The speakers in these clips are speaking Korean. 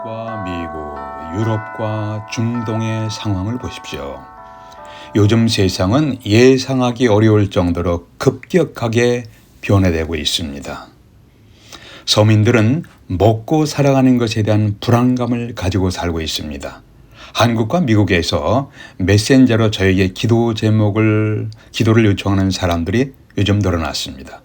한국과 미국, 유럽과 중동의 상황을 보십시오. 요즘 세상은 예상하기 어려울 정도로 급격하게 변해되고 있습니다. 서민들은 먹고 살아가는 것에 대한 불안감을 가지고 살고 있습니다. 한국과 미국에서 메신저로 저에게 기도 제목을, 기도를 요청하는 사람들이 요즘 늘어났습니다.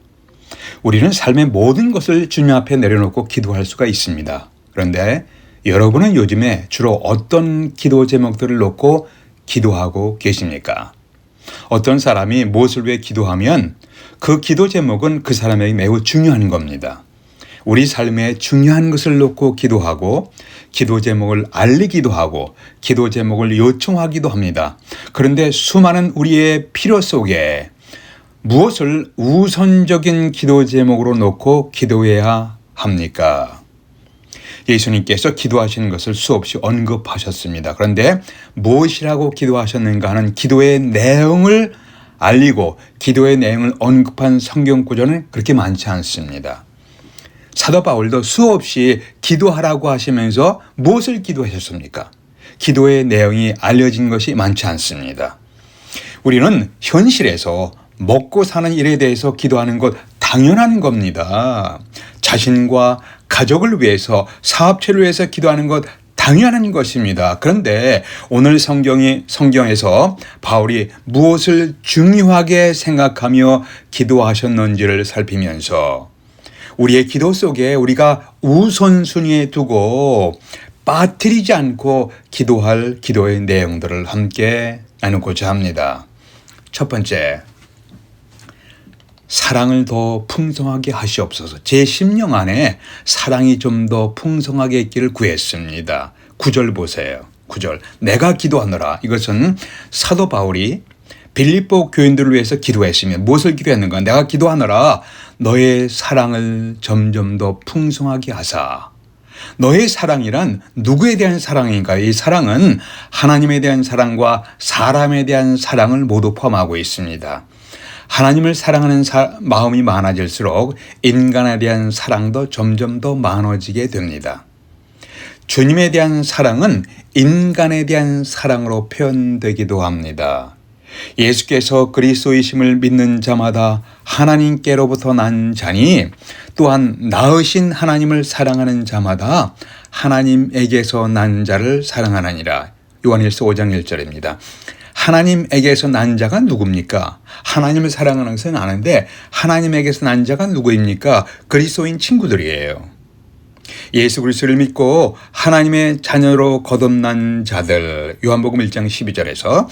우리는 삶의 모든 것을 주님 앞에 내려놓고 기도할 수가 있습니다. 그런데 여러분은 요즘에 주로 어떤 기도 제목들을 놓고 기도하고 계십니까? 어떤 사람이 무엇을 위해 기도하면 그 기도 제목은 그 사람에게 매우 중요한 겁니다. 우리 삶에 중요한 것을 놓고 기도하고 기도 제목을 알리기도 하고 기도 제목을 요청하기도 합니다. 그런데 수많은 우리의 필요 속에 무엇을 우선적인 기도 제목으로 놓고 기도해야 합니까? 예수님께서 기도하시는 것을 수없이 언급하셨습니다. 그런데 무엇이라고 기도하셨는가 하는 기도의 내용을 알리고 기도의 내용을 언급한 성경 구조는 그렇게 많지 않습니다. 사도 바울도 수없이 기도하라고 하시면서 무엇을 기도하셨습니까? 기도의 내용이 알려진 것이 많지 않습니다. 우리는 현실에서 먹고 사는 일에 대해서 기도하는 것 당연한 겁니다. 자신과 가족을 위해서 사업체를 위해서 기도하는 것 당연한 것입니다. 그런데 오늘 성경이 성경에서 바울이 무엇을 중요하게 생각하며 기도하셨는지를 살피면서 우리의 기도 속에 우리가 우선순위에 두고 빠뜨리지 않고 기도할 기도의 내용들을 함께 나누고자 합니다. 첫 번째, 사랑을 더 풍성하게 하시옵소서. 제 심령 안에 사랑이 좀 더 풍성하게 있기를 구했습니다. 구절 보세요. 구절. 내가 기도하노라. 이것은 사도 바울이 빌립보 교인들을 위해서 기도했으며 무엇을 기도했는가? 내가 기도하노라. 너의 사랑을 점점 더 풍성하게 하사. 너의 사랑이란 누구에 대한 사랑인가? 이 사랑은 하나님에 대한 사랑과 사람에 대한 사랑을 모두 포함하고 있습니다. 하나님을 사랑하는 사, 마음이 많아질수록 인간에 대한 사랑도 점점 더 많아지게 됩니다. 주님에 대한 사랑은 인간에 대한 사랑으로 표현되기도 합니다. 예수께서 그리스도이심을 믿는 자마다 하나님께로부터 난 자니 또한 나으신 하나님을 사랑하는 자마다 하나님에게서 난 자를 사랑하느니라. 요한일서 5장 1절입니다. 하나님에게서 난 자가 누굽니까? 하나님을 사랑하는 것은 아는데 하나님에게서 난 자가 누구입니까? 그리스도인 친구들이에요. 예수 그리스도를 믿고 하나님의 자녀로 거듭난 자들 요한복음 1장 12절에서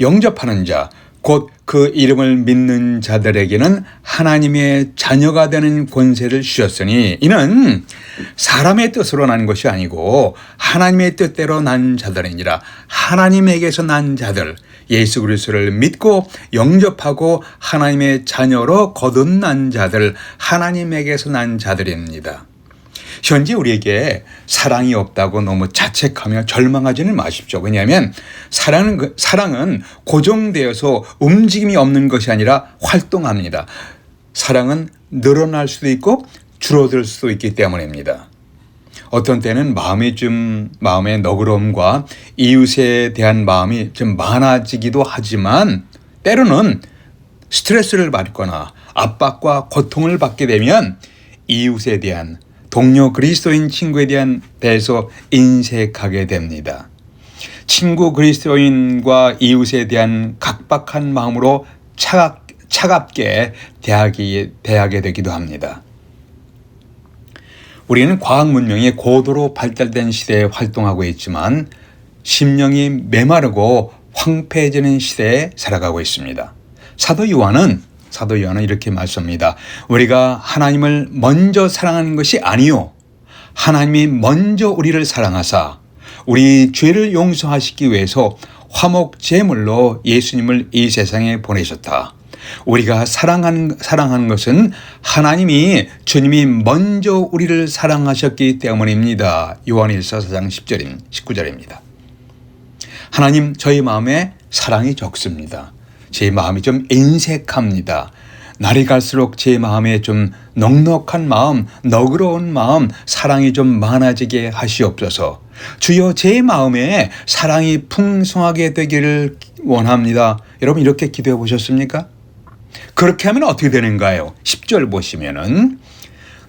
영접하는 자, 곧 그 이름을 믿는 자들에게는 하나님의 자녀가 되는 권세를 주셨으니 이는 사람의 뜻으로 난 것이 아니고 하나님의 뜻대로 난 자들이니라 하나님에게서 난 자들 예수 그리스도를 믿고 영접하고 하나님의 자녀로 거듭난 자들 하나님에게서 난 자들입니다. 현재 우리에게 사랑이 없다고 너무 자책하며 절망하지는 마십시오. 왜냐하면 사랑은, 그, 사랑은 고정되어서 움직임이 없는 것이 아니라 활동합니다. 사랑은 늘어날 수도 있고 줄어들 수도 있기 때문입니다. 어떤 때는 마음이 좀 마음의 너그러움과 이웃에 대한 마음이 좀 많아지기도 하지만 때로는 스트레스를 받거나 압박과 고통을 받게 되면 이웃에 대한 동료 그리스도인 친구에 대한 대해서 인색하게 됩니다. 친구 그리스도인과 이웃에 대한 각박한 마음으로 차갑, 차갑게 대하기, 대하게 되기도 합니다. 우리는 과학 문명이 고도로 발달된 시대에 활동하고 있지만 심령이 메마르고 황폐해지는 시대에 살아가고 있습니다. 사도 요한은 사도 요한은 이렇게 말씀합니다. 우리가 하나님을 먼저 사랑하는 것이 아니요. 하나님이 먼저 우리를 사랑하사 우리 죄를 용서하시기 위해서 화목 제물로 예수님을 이 세상에 보내셨다. 우리가 사랑하는, 사랑하는 것은 하나님이 주님이 먼저 우리를 사랑하셨기 때문입니다. 요한일서 4장 10절, 19절입니다. 하나님, 저희 마음에 사랑이 적습니다. 제 마음이 좀 인색합니다. 날이 갈수록 제 마음에 좀 넉넉한 마음, 너그러운 마음, 사랑이 좀 많아지게 하시옵소서. 주여 제 마음에 사랑이 풍성하게 되기를 원합니다. 여러분 이렇게 기도해 보셨습니까? 그렇게 하면 어떻게 되는가요? 10절 보시면은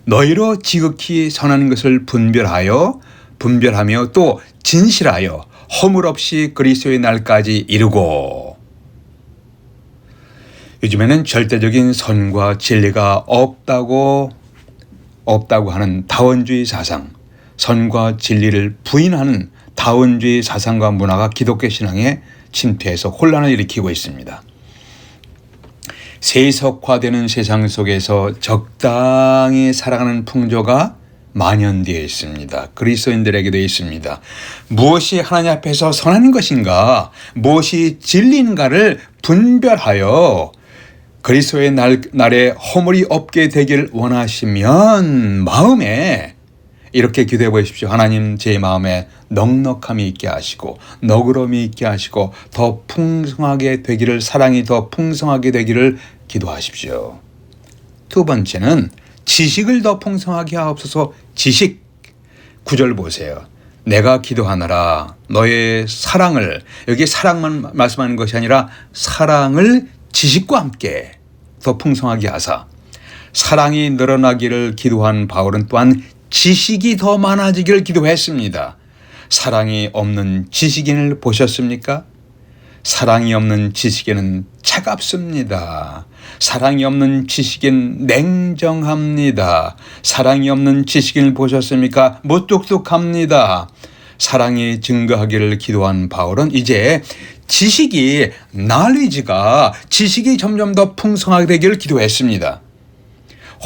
너희로 지극히 선한 것을 분별하여 분별하며 또 진실하여 허물 없이 그리스도의 날까지 이루고 요즘에는 절대적인 선과 진리가 없다고 없다고 하는 다원주의 사상, 선과 진리를 부인하는 다원주의 사상과 문화가 기독교 신앙에 침투해서 혼란을 일으키고 있습니다. 세속화되는 세상 속에서 적당히 살아가는 풍조가 만연되어 있습니다. 그리스도인들에게도 있습니다. 무엇이 하나님 앞에서 선한 것인가, 무엇이 진리인가를 분별하여 그리스도의 날, 날에 허물이 없게 되길 원하시면 마음에 이렇게 기도해 보십시오. 하나님 제 마음에 넉넉함이 있게 하시고 너그러움이 있게 하시고 더 풍성하게 되기를 사랑이 더 풍성하게 되기를 기도하십시오. 두 번째는 지식을 더 풍성하게 하옵소서 지식 구절 보세요. 내가 기도하느라 너의 사랑을 여기 사랑만 말씀하는 것이 아니라 사랑을 지식과 함께 더 풍성하게 하사 사랑이 늘어나기를 기도한 바울은 또한 지식이 더 많아지기를 기도했습니다. 사랑이 없는 지식인을 보셨습니까? 사랑이 없는 지식에는 차갑습니다. 사랑이 없는 지식인 냉정합니다. 사랑이 없는 지식인을 보셨습니까? 무뚝뚝합니다. 사랑이 증거하기를 기도한 바울은 이제 지식이 날리지가 지식이 점점 더 풍성하게 되기를 기도했습니다.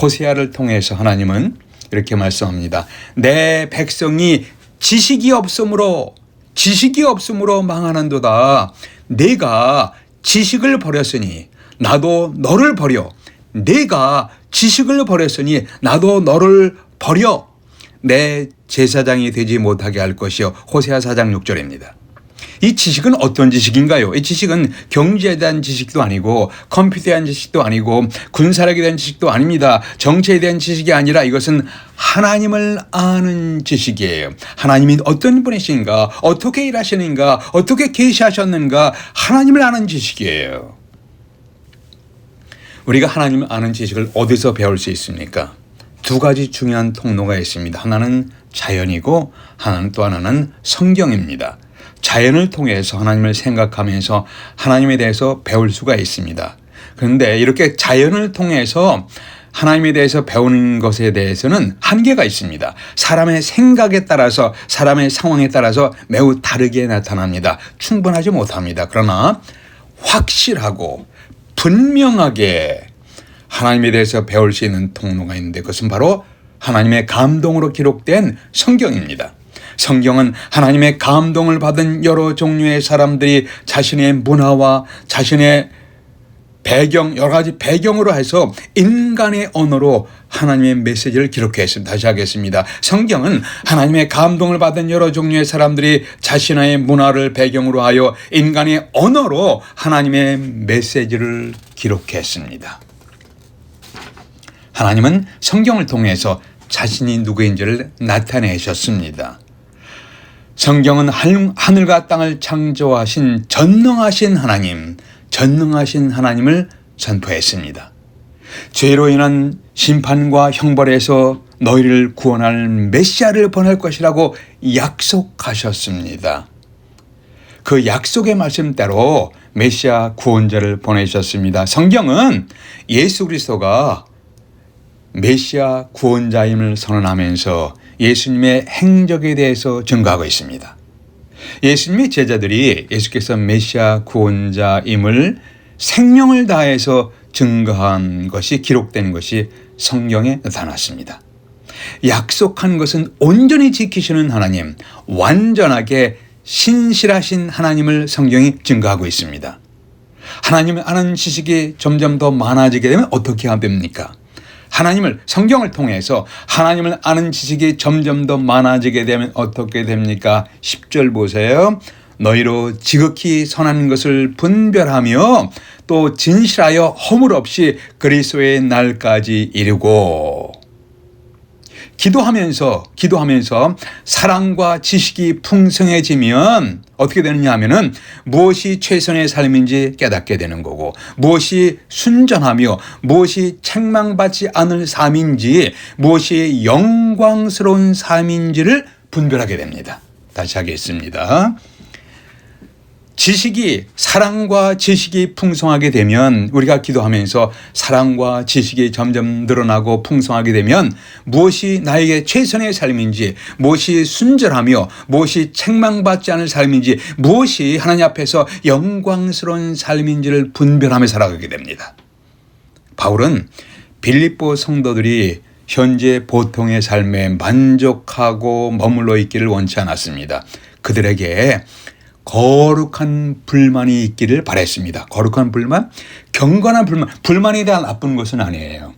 호세아를 통해서 하나님은 이렇게 말씀합니다. 내 백성이 지식이 없으므로 지식이 없으므로 망하는도다. 내가 지식을 버렸으니 나도 너를 버려. 내가 지식을 버렸으니 나도 너를 버려. 내 제사장이 되지 못하게 할 것이요. 호세아 4장 6절입니다. 이 지식은 어떤 지식인가요? 이 지식은 경제에 대한 지식도 아니고 컴퓨터에 대한 지식도 아니고 군사력에 대한 지식도 아닙니다. 정치에 대한 지식이 아니라 이것은 하나님을 아는 지식이에요. 하나님이 어떤 분이신가, 어떻게 일하시는가, 어떻게 계시하셨는가, 하나님을 아는 지식이에요. 우리가 하나님을 아는 지식을 어디서 배울 수 있습니까? 두 가지 중요한 통로가 있습니다. 하나는 자연이고 하나는 또 하나는 성경입니다. 자연을 통해서 하나님을 생각하면서 하나님에 대해서 배울 수가 있습니다. 그런데 이렇게 자연을 통해서 하나님에 대해서 배우는 것에 대해서는 한계가 있습니다. 사람의 생각에 따라서 사람의 상황에 따라서 매우 다르게 나타납니다. 충분하지 못합니다. 그러나 확실하고 분명하게 하나님에 대해서 배울 수 있는 통로가 있는데 그것은 바로 하나님의 감동으로 기록된 성경입니다. 성경은 하나님의 감동을 받은 여러 종류의 사람들이 자신의 문화와 자신의 배경, 여러 가지 배경으로 해서 인간의 언어로 하나님의 메시지를 기록했습니다. 다시 하겠습니다. 성경은 하나님의 감동을 받은 여러 종류의 사람들이 자신의 문화를 배경으로 하여 인간의 언어로 하나님의 메시지를 기록했습니다. 하나님은 성경을 통해서 자신이 누구인지를 나타내셨습니다. 성경은 하늘과 땅을 창조하신 전능하신 하나님, 전능하신 하나님을 선포했습니다. 죄로 인한 심판과 형벌에서 너희를 구원할 메시아를 보낼 것이라고 약속하셨습니다. 그 약속의 말씀대로 메시아 구원자를 보내셨습니다. 성경은 예수 그리스도가 메시아 구원자임을 선언하면서 예수님의 행적에 대해서 증거하고 있습니다. 예수님의 제자들이 예수께서 메시아 구원자임을 생명을 다해서 증거한 것이 기록된 것이 성경에 나타났습니다. 약속한 것은 온전히 지키시는 하나님, 완전하게 신실하신 하나님을 성경이 증거하고 있습니다. 하나님을 아는 지식이 점점 더 많아지게 되면 어떻게 됩니까? 하나님을 성경을 통해서 하나님을 아는 지식이 점점 더 많아지게 되면 어떻게 됩니까? 10절 보세요. 너희로 지극히 선한 것을 분별하며 또 진실하여 허물 없이 그리스도의 날까지 이르고 기도하면서 기도하면서 사랑과 지식이 풍성해지면 어떻게 되느냐 하면은 무엇이 최선의 삶인지 깨닫게 되는 거고 무엇이 순전하며 무엇이 책망받지 않을 삶인지 무엇이 영광스러운 삶인지를 분별하게 됩니다. 다시 하겠습니다. 지식이 사랑과 지식이 풍성하게 되면 우리가 기도하면서 사랑과 지식이 점점 늘어나고 풍성하게 되면 무엇이 나에게 최선의 삶인지 무엇이 순전하며 무엇이 책망받지 않을 삶인지 무엇이 하나님 앞에서 영광스러운 삶인지를 분별하며 살아가게 됩니다. 바울은 빌립보 성도들이 현재 보통의 삶에 만족하고 머물러 있기를 원치 않았습니다. 그들에게 거룩한 불만이 있기를 바랬습니다. 거룩한 불만? 경건한 불만. 불만에 대한 나쁜 것은 아니에요.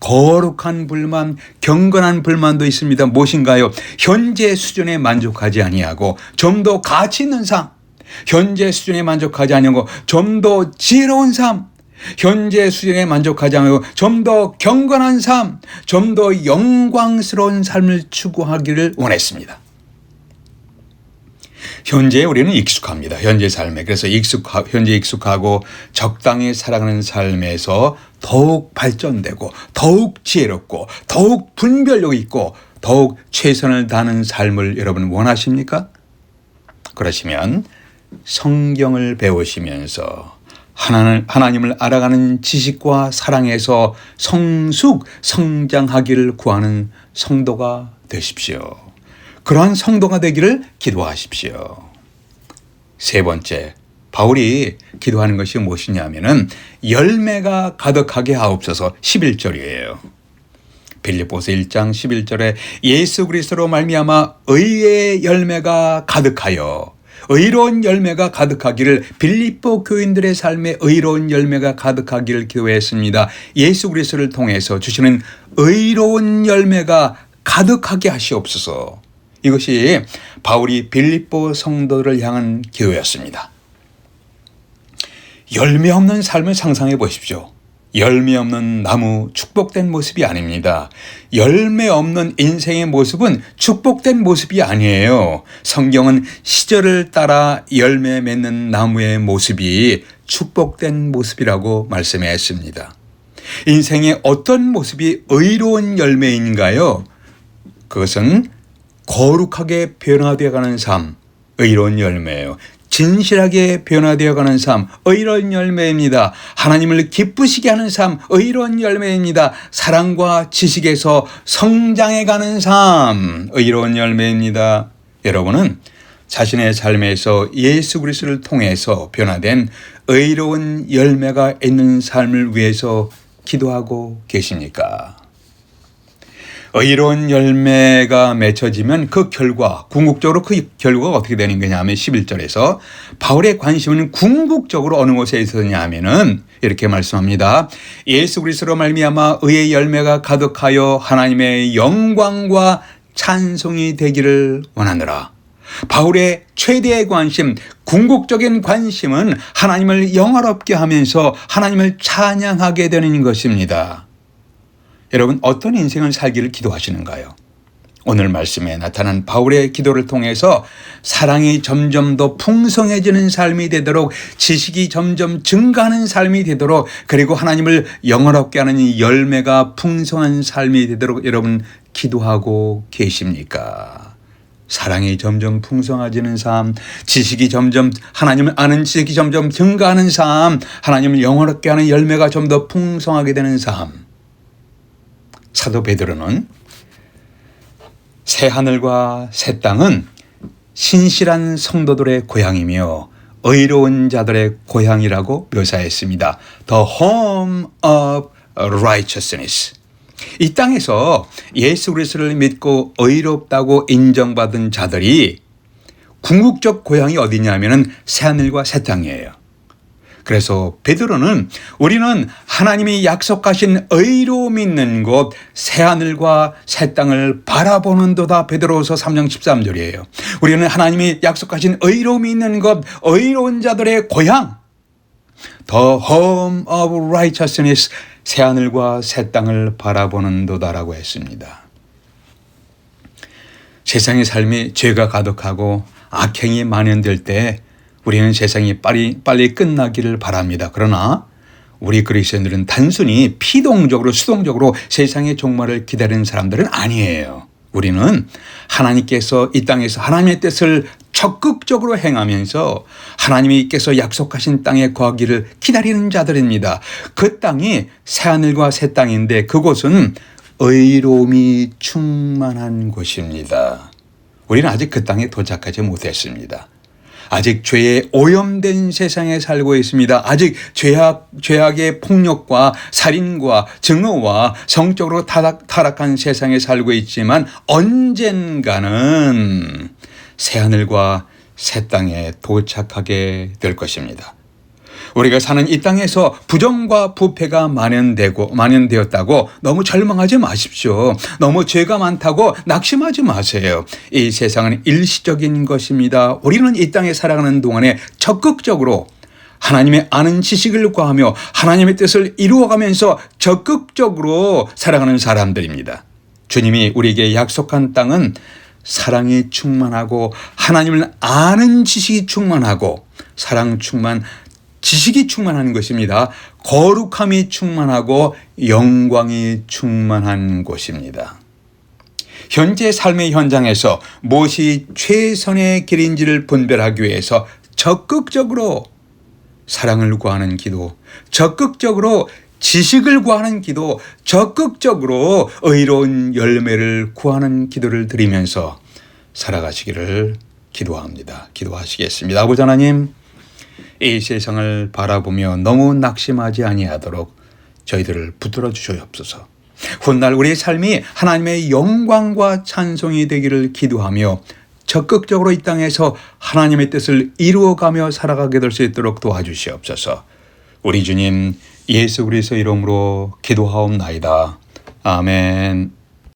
거룩한 불만, 경건한 불만도 있습니다. 무엇인가요? 현재 수준에 만족하지 아니하고 좀 더 가치 있는 삶, 현재 수준에 만족하지 아니하고 좀 더 지혜로운 삶, 현재 수준에 만족하지 않고 좀 더 경건한 삶, 좀 더 영광스러운 삶을 추구하기를 원했습니다. 현재 우리는 익숙합니다. 현재 삶에. 그래서 익숙 현재 익숙하고 적당히 살아가는 삶에서 더욱 발전되고 더욱 지혜롭고 더욱 분별력 있고 더욱 최선을 다하는 삶을 여러분 원하십니까? 그러시면 성경을 배우시면서 하나님, 하나님을 알아가는 지식과 사랑에서 성숙, 성장하기를 구하는 성도가 되십시오. 그러한 성도가 되기를 기도하십시오. 세 번째, 바울이 기도하는 것이 무엇이냐면은 열매가 가득하게 하옵소서 11절이에요. 빌립보서 1장 11절에 예수 그리스도로 말미암아 의의 열매가 가득하여 의로운 열매가 가득하기를 빌립보 교인들의 삶에 의로운 열매가 가득하기를 기도했습니다. 예수 그리스도를 통해서 주시는 의로운 열매가 가득하게 하시옵소서. 이것이 바울이 빌립보 성도들을 향한 기도였습니다. 열매 없는 삶을 상상해 보십시오. 열매 없는 나무 축복된 모습이 아닙니다. 열매 없는 인생의 모습은 축복된 모습이 아니에요. 성경은 시절을 따라 열매 맺는 나무의 모습이 축복된 모습이라고 말씀했습니다. 인생의 어떤 모습이 의로운 열매인가요? 그것은 거룩하게 변화되어 가는 삶, 의로운 열매예요. 진실하게 변화되어 가는 삶, 의로운 열매입니다. 하나님을 기쁘시게 하는 삶, 의로운 열매입니다. 사랑과 지식에서 성장해 가는 삶, 의로운 열매입니다. 여러분은 자신의 삶에서 예수 그리스도를 통해서 변화된 의로운 열매가 있는 삶을 위해서 기도하고 계십니까? 의로운 열매가 맺혀지면 그 결과, 궁극적으로 그 결과가 어떻게 되는 거냐 하면 11절에서 바울의 관심은 궁극적으로 어느 곳에 있었냐 하면은 이렇게 말씀합니다. 예수 그리스도로 말미암아 의의 열매가 가득하여 하나님의 영광과 찬송이 되기를 원하느라. 바울의 최대의 관심, 궁극적인 관심은 하나님을 영화롭게 하면서 하나님을 찬양하게 되는 것입니다. 여러분 어떤 인생을 살기를 기도하시는가요? 오늘 말씀에 나타난 바울의 기도를 통해서 사랑이 점점 더 풍성해지는 삶이 되도록 지식이 점점 증가하는 삶이 되도록 그리고 하나님을 영원롭게 하는 열매가 풍성한 삶이 되도록 여러분 기도하고 계십니까? 사랑이 점점 풍성해지는 삶, 지식이 점점 하나님을 아는 지식이 점점 증가하는 삶, 하나님을 영원롭게 하는 열매가 좀 더 풍성하게 되는 삶. 사도 베드로는 새 하늘과 새 땅은 신실한 성도들의 고향이며 의로운 자들의 고향이라고 묘사했습니다. The home of righteousness. 이 땅에서 예수 그리스도를 믿고 의롭다고 인정받은 자들이 궁극적 고향이 어디냐면은 새 하늘과 새 땅이에요. 그래서 베드로는 우리는 하나님이 약속하신 의로 믿는 곳 새하늘과 새 땅을 바라보는도다 베드로서 3장 13절이에요. 우리는 하나님이 약속하신 의로 믿는 곳 의로운 자들의 고향 The home of righteousness 새하늘과 새 땅을 바라보는도다라고 했습니다. 세상의 삶이 죄가 가득하고 악행이 만연될 때 우리는 세상이 빨리 빨리 끝나기를 바랍니다. 그러나 우리 그리스도인들은 단순히 피동적으로 수동적으로 세상의 종말을 기다리는 사람들은 아니에요. 우리는 하나님께서 이 땅에서 하나님의 뜻을 적극적으로 행하면서 하나님께서 약속하신 땅에 거하기를 기다리는 자들입니다. 그 땅이 새하늘과 새 땅인데 그곳은 의로움이 충만한 곳입니다. 우리는 아직 그 땅에 도착하지 못했습니다. 아직 죄에 오염된 세상에 살고 있습니다. 아직 죄악, 죄악의 폭력과 살인과 증오와 성적으로 타락, 타락한 세상에 살고 있지만 언젠가는 새하늘과 새 땅에 도착하게 될 것입니다. 우리가 사는 이 땅에서 부정과 부패가 만연되고 만연되었다고 너무 절망하지 마십시오. 너무 죄가 많다고 낙심하지 마세요. 이 세상은 일시적인 것입니다. 우리는 이 땅에 살아가는 동안에 적극적으로 하나님의 아는 지식을 구하며 하나님의 뜻을 이루어가면서 적극적으로 살아가는 사람들입니다. 주님이 우리에게 약속한 땅은 사랑이 충만하고 하나님을 아는 지식이 충만하고 사랑 충만 지식이 충만한 것입니다. 거룩함이 충만하고 영광이 충만한 곳입니다. 현재 삶의 현장에서 무엇이 최선의 길인지를 분별하기 위해서 적극적으로 사랑을 구하는 기도, 적극적으로 지식을 구하는 기도, 적극적으로 의로운 열매를 구하는 기도를 드리면서 살아가시기를 기도합니다. 기도하시겠습니다. 아버지 하나님, 이 세상을 바라보며 너무 낙심하지 아니하도록 저희들을 붙들어 주시옵소서. 훗날 우리의 삶이 하나님의 영광과 찬송이 되기를 기도하며 적극적으로 이 땅에서 하나님의 뜻을 이루어가며 살아가게 될 수 있도록 도와주시옵소서. 우리 주님 예수 그리스도 이름으로 기도하옵나이다. 아멘.